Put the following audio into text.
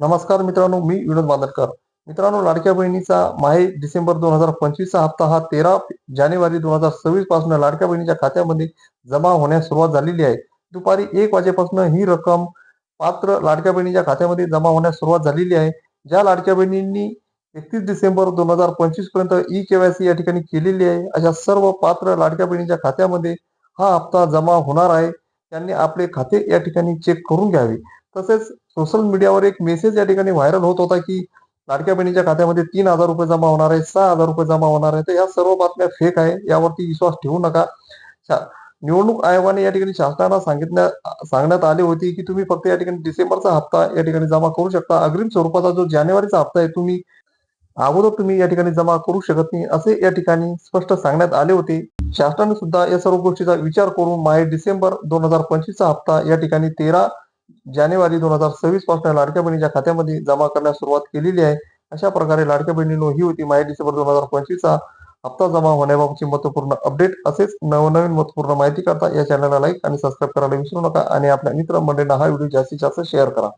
नमस्कार मित्रांनो मी विनोद बांदरकर मित्रांनो लाडक्या बहिणीचा माहे डिसेंबर दोन हजार पंचवीसचा हप्ता हा तेरा जानेवारी दोन हजार सव्वीसपासून लाडक्या बहिणीच्या खात्यामध्ये जमा होण्यास सुरुवात झालेली आहे. दुपारी एक वाजेपासून ही रक्कम पात्र लाडक्या बहिणीच्या खात्यामध्ये जमा होण्यास सुरुवात झालेली आहे. ज्या लाडक्या बहिणींनी एकतीस डिसेंबर दोन हजार पंचवीसपर्यंत ई केवायसी या ठिकाणी केलेली आहे अशा सर्व पात्र लाडक्या बहिणीच्या खात्यामध्ये हा हप्ता जमा होणार आहे. त्यांनी आपले खाते या ठिकाणी चेक करून घ्यावे. तसेच सोशल मीडियावर एक मेसेज या ठिकाणी व्हायरल होत होता की लाडक्या बहिणीच्या खात्यामध्ये तीन हजार रुपये जमा होणार आहे सहा हजार रुपये जमा होणार आहे. तर या सर्व बातम्या फेक आहे. यावरती विश्वास ठेवू नका. शा- निवडणूक आयोगाने या ठिकाणी शासनाला सांगितल्या सांगण्यात आले होते की तुम्ही फक्त या ठिकाणी डिसेंबरचा हप्ता या ठिकाणी जमा करू शकता. अग्रिम स्वरूपाचा जो जानेवारीचा हप्ता आहे तुम्ही अगोदर तुम्ही या ठिकाणी जमा करू शकत नाही असे या ठिकाणी स्पष्ट सांगण्यात आले होते. शासनाने सुद्धा या सर्व गोष्टीचा विचार करून माहे डिसेंबर दोन हजार पंचवीसचा हप्ता या ठिकाणी तेरा जानेवारी दोन हजार सव्वीसपासून लाडक्या बहिणीच्या खात्यामध्ये जमा करण्यास सुरुवात केलेली आहे. अशा प्रकारे लाडक्या बहिणीनो ही होती माहे डिसेंबर दोन हजार पंचवीसचा हप्ता जमा होण्याबाबतची महत्त्वपूर्ण अपडेट. असेच नवनवीन महत्त्वपूर्ण माहिती करता या चॅनलला लाईक आणि सबस्क्राईब करायला विसरू नका. आणि आपल्या मित्रमंडळींना हा व्हिडिओ जास्तीत जास्त शेअर करा.